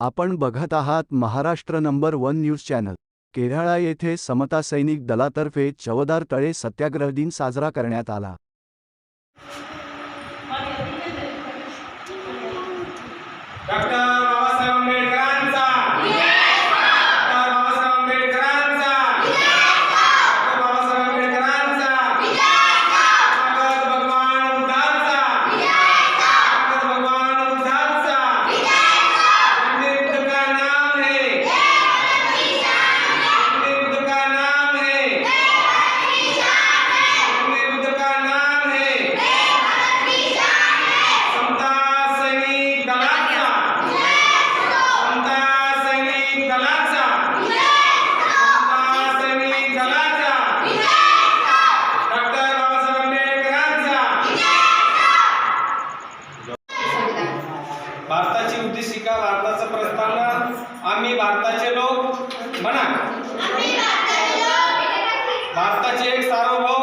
आपण बघत आहात Maharashtra number one news channel. Kerala येथे समता सैनिक दलातर्फे चवदार तळे सत्याग्रह दिन साजरा करण्यात आला. डॉक्टर आम्ही भारताचे लोक म्हणा. भारताचे एक सार्वभौम